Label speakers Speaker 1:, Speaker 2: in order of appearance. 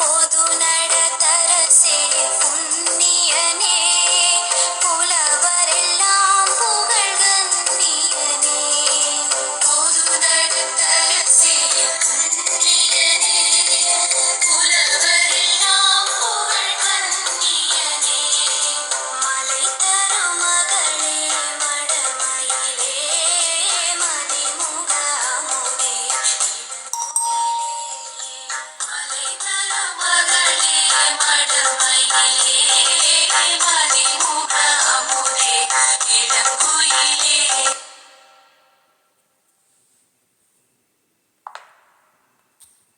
Speaker 1: பொதுநல மடமையிலே